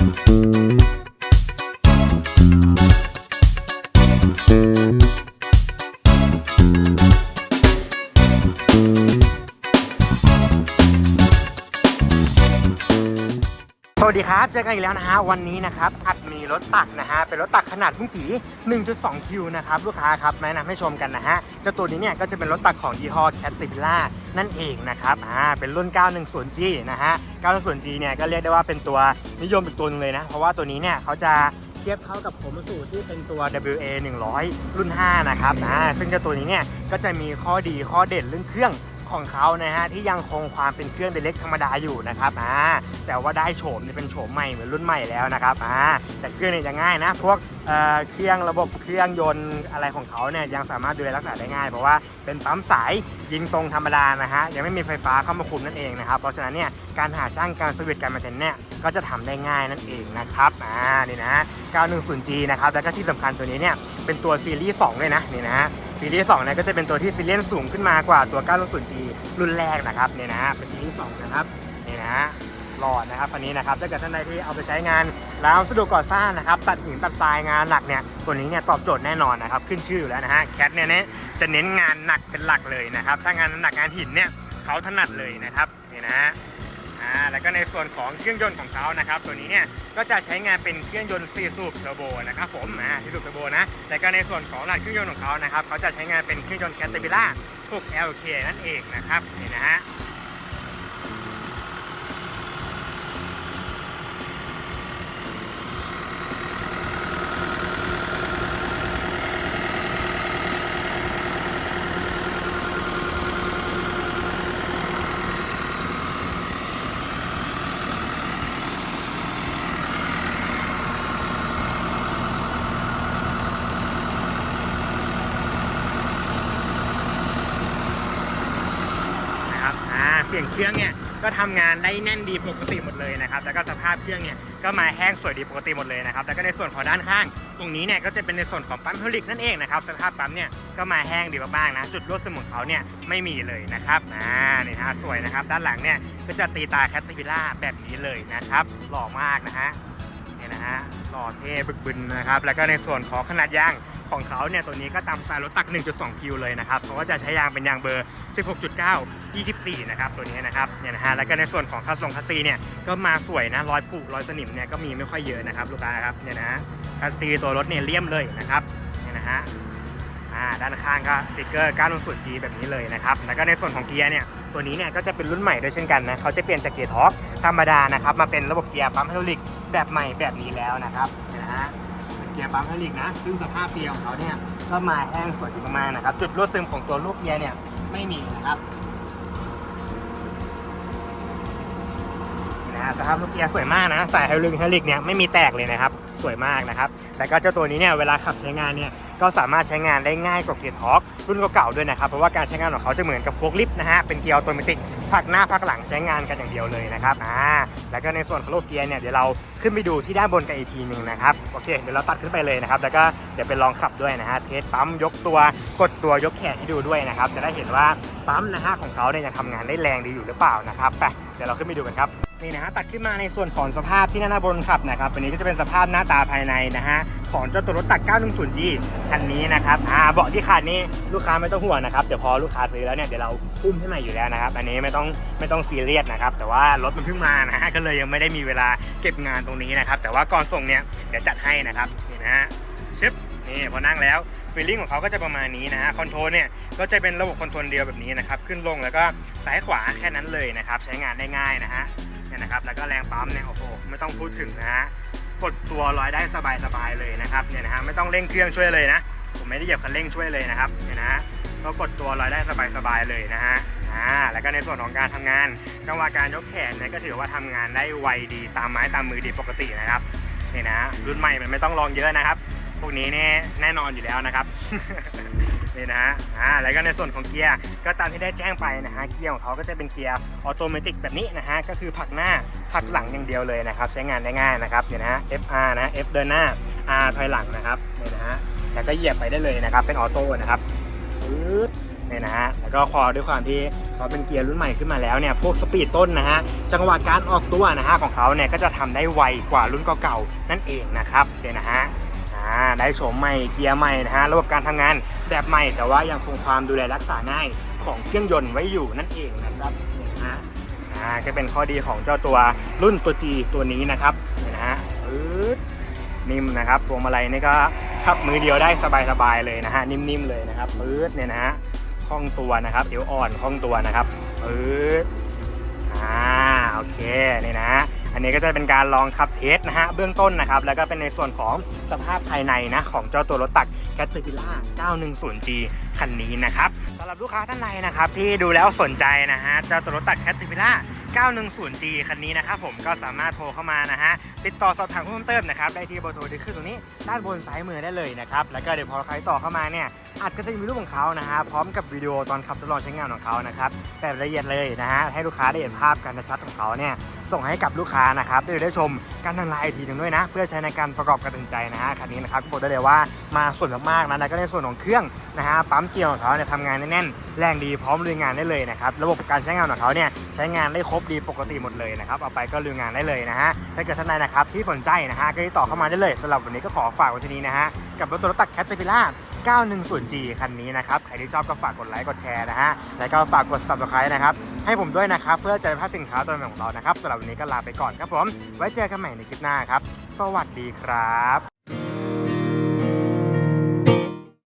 Música สวัสดีครับ เจอกันอีกแล้วนะฮะ วันนี้นะครับอัดมีรถตักนะฮะ เป็นรถตักขนาดพุ่งผี 1.2 คิวนะครับ ลูกค้าครับแนะนำให้ชมกันนะฮะเจ้าตัวนี้เนี่ยก็จะเป็นรถตักของยี่ห้อ Caterpillar นั่นเองนะครับ อ่า เป็นรุ่น 910G นะฮะ 910G เนี่ยก็เรียกได้ว่าเป็นตัวนิยมอีกตัวนึงเลยนะ เพราะว่าตัวนี้เนี่ยเขาจะเทียบเข้ากับผมสูตรที่เป็นตัว WA 100 รุ่น 5 นะครับ อ่า ซึ่งเจ้าตัวนี้เนี่ยก็จะมีข้อดีข้อเด่นเรื่องเครื่อง ของเขานะฮะที่ยังคงความเป็นเครื่องเล็กธรรมดาอยู่นะครับอ่าแต่ว่าได้โฉมเนี่ยเป็นโฉมใหม่เหมือนรุ่นใหม่แล้วนะครับอ่าแต่เครื่องเนี่ยจะง่ายนะพวกเอ่อเครื่องระบบเครื่องยนต์อะไรของเขาเนี่ยยังสามารถดูแลรักษาได้ง่าย เพราะว่าเป็นปั๊มสายยิงตรงธรรมดานะฮะยังไม่มีไฟฟ้าเข้ามาคุมนั่นเองนะครับเพราะฉะนั้นเนี่ยการหาช่างการสวิตช์การมาเทนเนี่ยก็จะทำได้ง่ายนั่นเองนะครับอ่านี่นะ 910G นะครับแล้วก็ที่สำคัญตัวนี้เนี่ยเป็นตัวซีรีส์2ด้วยนะนี่นะ ซีรีส์2เนี่ยก็จะเป็นตัวที่ซีเรียนสูงขึ้นมากว่าตัว 960G รุ่นแรกนะครับเนี่ยนะเป็นซีรีส์2นะครับนี่นะหลอดนะครับคันนี้นะครับถ้าเกิดท่านใดที่เอาไปใช้งานแล้วสะดวกก่อสร้างนะครับตัดหินตัดทรายงานหนักเนี่ยตัวนี้เนี่ยตอบโจทย์แน่นอนนะครับขึ้นชื่ออยู่แล้วนะฮะแคทเนี่ยเนี่ยจะเน้นงานหนักเป็นหลักเลยนะครับถ้างานหนักงานหินเนี่ยเขาถนัดเลยนะครับนี่นะฮะ แล้วก็ในส่วนของเครื่องยนต์ของเขานะครับ ตัวนี้เนี่ยก็จะใช้งานเป็นเครื่องยนต์ 4 สูบเทอร์โบนะครับผมอ่า4สูบเทอร์โบนะแต่ก็ในส่วนของรหัสเครื่องยนต์ของเขานะครับเขาจะใช้งานเป็นเครื่องยนต์ Caterpillar 6 LK นั่นเองนะครับนี่นะฮะ เสียงเครื่องเนี่ยก็ทำงานได้แน่นดีปกติหมดเลยนะครับแล้วก็สภาพเครื่องเนี่ยก็มาแห้งสวยดีปกติหมดเลยนะครับแล้วก็ในส่วนของด้านข้าง ตรงนี้เนี่ยก็จะเป็นในส่วนของปั๊มเฮลิกนั่นเองนะครับสภาพปั๊มเนี่ยก็มาแห้งดีมากๆนะจุดรั่วซึมของเขาเนี่ยไม่มีเลยนะครับอ่านี่นะฮะสวยนะครับ ด้านหลังเนี่ยก็จะตีตาแคทติพิล่าแบบนี้เลยนะครับหล่อมากนะฮะเนี่ยนะฮะหล่อเท่บึกบึนนะครับแล้วก็ในส่วนของขนาดยาง ของเขาเนี่ยตัวนี้ก็ตามสไตล์รถตัก 1.2 คิวเลยนะครับเพราะว่าจะใช้ยางเป็นยางเบอร์ 16.9 24 นะครับตัวนี้นะครับเนี่ยนะฮะแล้วก็ในส่วนของคัสลงคัสซีเนี่ยก็มาสวยนะรอยผุรอยสนิมเนี่ยก็มีไม่ค่อยเยอะนะครับลูกค้าครับเนี่ยนะคัสซีตัวรถเนี่ยเลี่ยมเลยนะครับเนี่ยนะฮะอ่าด้านข้างก็สติกเกอร์9 0 G แบบนี้เลยนะครับแล้วก็ในส่วนของเกียร์เนี่ยตัวนี้เนี่ยก็จะเป็นรุ่นใหม่ด้วยเช่นกันนะเขาจะเปลี่ยนจากเกียร์ทอร์กธรรมดานะครับมาเป็นระบบเกียร์ปั๊มไฮดรอลิกแบบใหม่แบบนี้แล้วนะครับ ยนะฮะเป็นเกียร์ปั๊มไฮดรอลิกนะ ซึ่งสภาพเกียร์ของเขาเนี่ยก็มาแห้งสวยดีมากนะครับ จุดรั่วซึมของตัวลูกเกียร์เนี่ยไม่มีนะครับนะสภาพลูกเกียร์สวยมากนะสายไฮดรอลิกฮลิกเนี่ยไม่มีแตกเลยนะครับ สวยมากนะครับ แต่ก็เจ้าตัวนี้เนี่ยเวลาขับใช้งานเนี่ย ก็สามารถใช้งานได้ง่ายกว่าเกียร์ท็อกรุ่นเก่าๆด้วยนะครับ เพราะว่าการใช้งานของเขาจะเหมือนกับโฟล์ลิฟต์นะฮะเป็นเกียร์ออโตเมติกผลักหน้าผักหลังใช้งานกันอย่างเดียวเลยนะครับอ่าแล้วก็ในส่วนของระบบเกียร์เนี่ยเดี๋ยวเราขึ้นไปดูที่ด้านบนกันอีกทีหนึ่งนะครับโอเคเดี๋ยวเราตัดขึ้นไปเลยนะครับแล้วก็เดี๋ยวไปลองขับด้วยนะฮะเทสปั๊มยกตัวกดตัวยกแขนให้ดูด้วยนะครับจะได้เห็นว่าปั๊มนะฮะของเขาเนี่ยยังทำงานได้แรงดีอยู่หรือเปล่านะครับไปเดี๋ยวเราขึ้นไปดูกันครับนี่นะฮะตัดขึ้นมาในส่วนของสภาพที่หน้าบนขับนะครับวันนี้ก็จะเป็นสภาพหน้าตาภายในนะฮะ ของเจ้าตัวรถตัก 910G คันนี้นะครับอ่าเบาะที่ขาดนี่ลูกค้าไม่ต้องห่วงนะครับเดี๋ยวพอลูกค้าซื้อแล้วเนี่ยเดี๋ยวเราคุ้มให้ใหม่อยู่แล้วนะครับ อันนี้ไม่ต้องไม่ต้องซีเรียสนะครับแต่ว่ารถมันเพิ่งมานะฮะก็เลยยังไม่ได้มีเวลาเก็บงานตรงนี้นะครับแต่ว่าก่อนส่งเนี่ยเดี๋ยวจัดให้นะครับนี่นะฮะชึบนี่พอนั่งแล้วฟีลลิ่งของเขาก็จะประมาณนี้นะฮะคอนโทรลเนี่ยก็จะเป็นระบบคอนโทรลเดียวแบบนี้นะครับขึ้นลงแล้วก็ซ้ายขวาแค่นั้นเลยนะครับใช้งานได้ง่ายนะฮะเนี่ยนะครับแล้วก็แรงปั๊มเนี่ยโอ้โหไม่ต้องพูดถึงนะฮะ กดตัวลอยได้สบายๆเลยนะครับเนี่ยนะฮะไม่ต้องเร่งเครื่องช่วยเลยนะ ผมไม่ได้เหยียบคันเร่งช่วยเลยนะครับเนี่ยนะฮะก็กดตัวลอยได้สบายๆเลยนะฮะอ่าแล้วก็ในส่วนของการทำงานจังหวะการยกแขนเนี่ยก็ถือว่าทำงานได้ไวดีตามไม้ตามมือดีปกตินะครับนี่นะรุ่นใหม่มันไม่ต้องลองเยอะนะครับ พวกนี้เนี่ยแน่นอนอยู่แล้วนะครับ นี่นะฮะอ่าแล้วก็ในส่วนของเกียร์ก็ตามที่ได้แจ้งไปนะฮะเกียร์ของเขาก็จะเป็นเกียร์ออโตเมติกแบบนี้นะฮะก็คือผักหน้าผักหลังอย่างเดียวเลยนะครับใช้งานได้ง่ายนะครับเนี่ยนะฮะ FR นะ F เดินหน้า R ถอยหลังนะครับเนี่ยนะฮะแล้วก็เหยียบไปได้เลยนะครับเป็นออโต้นะครับเนี่ยนะฮะแล้วก็พอด้วยความที่เขาเป็นเกียร์รุ่นใหม่ขึ้นมาแล้วเนี่ยพวกสปีดต้นนะฮะจังหวะการออกตัวนะฮะของเขาเนี่ยก็จะทำได้ไวกว่ารุ่นเก่าๆนั่นเองนะครับเนี่ยนะฮะอ่าได้โฉมใหม่เกียร์ใหม่นะฮะระบบการทำงาน แบบใหม่แต่ว่ายังคงความดูแลรักษาง่ายของเครื่องยนต์ไว้อยู่นั่นเองนะครับเนี่ยนะฮะอ่าก็เป็นข้อดีของเจ้าตัวรุ่นตัว G ตัวนี้นะครับเนี่ยนะฮะนิ่มนะครับพวงมาลัยนี่ก็ขับมือเดียวได้สบายๆเลยนะฮะนิ่มๆเลยนะครับปื๊ดเนี่ยนะฮะคล่องตัวนะครับเอวอ่อนคล่องตัวนะครับปื๊ดอ่าโอเคนี่นะฮะอันนี้ก็จะเป็นการลองขับเทสนะฮะเบื้องต้นนะครับ แล้วก็เป็นในส่วนของสภาพภายในนะของเจ้าตัวรถตัก c a t e r p i l l a 910G คันนี้นะครับสำหรับลูกค้าท่านใดนะครับ ที่ดูแล้วสนใจนะฮะเจ้าตัวรถตัก Caterpillar 910G คันนี้นะครับผมก็สามารถโทรเข้ามานะฮะติดต่อสอบถามเพิ่มเติมนะครับได้ที่เบอร์โทรที่ขึ้นตรงนี้ด้านบนซ้ายมือได้เลยนะครับแล้วก็เดี๋ยวพอใครต่อเข้ามาเนี่ยอาจก็จะมีรูปของเขานะฮะพร้อมกับวิดีโอตอนขับทดลองใช้งานของเขานะครับแบบละเอียดเลยนะฮะให้ลูกค้าได้เห็นภาพการชัดของเขาเนี่ย ส่งให้กับลูกค้านะครับได้ได้ชมการทำลายอีกทีหนึ่งด้วยนะ เพื่อใช้ในการประกอบการตัดสินใจนะฮะคันนี้นะครับก็บอกได้เลยว่ามาส่วนมากๆนะแล้วก็ในส่วนของเครื่องนะฮะปั๊มเกียร์ของเขาเนี่ยทำงานแน่นแรงดีพร้อมลุยงานได้เลยนะครับระบบการใช้งานของเขาเนี่ยใช้งานได้ครบดีปกติหมดเลยนะครับเอาไปก็ลุยงานได้เลยนะฮะถ้าเกิดท่านใดนะครับที่สนใจนะฮะก็ติดต่อเข้ามาได้เลยสำหรับวันนี้ก็ขอฝากไว้ที่นี้นะฮะกับรถตัวรถตักแคทเตอร์พิล่า 910G คันนี้นะครับ ใครที่ชอบก็ฝากกดไลค์ กดแชร์นะฮะ แล้วก็ฝากกด subscribe นะครับ ให้ผมด้วยนะครับ เพื่อจะไม่พลาดสินค้าตัวใหม่ของเรานะครับสำหรับวันนี้ก็ลาไปก่อนครับผม ไว้เจอกันใหม่ในคลิปหน้าครับ สวัสดีครับ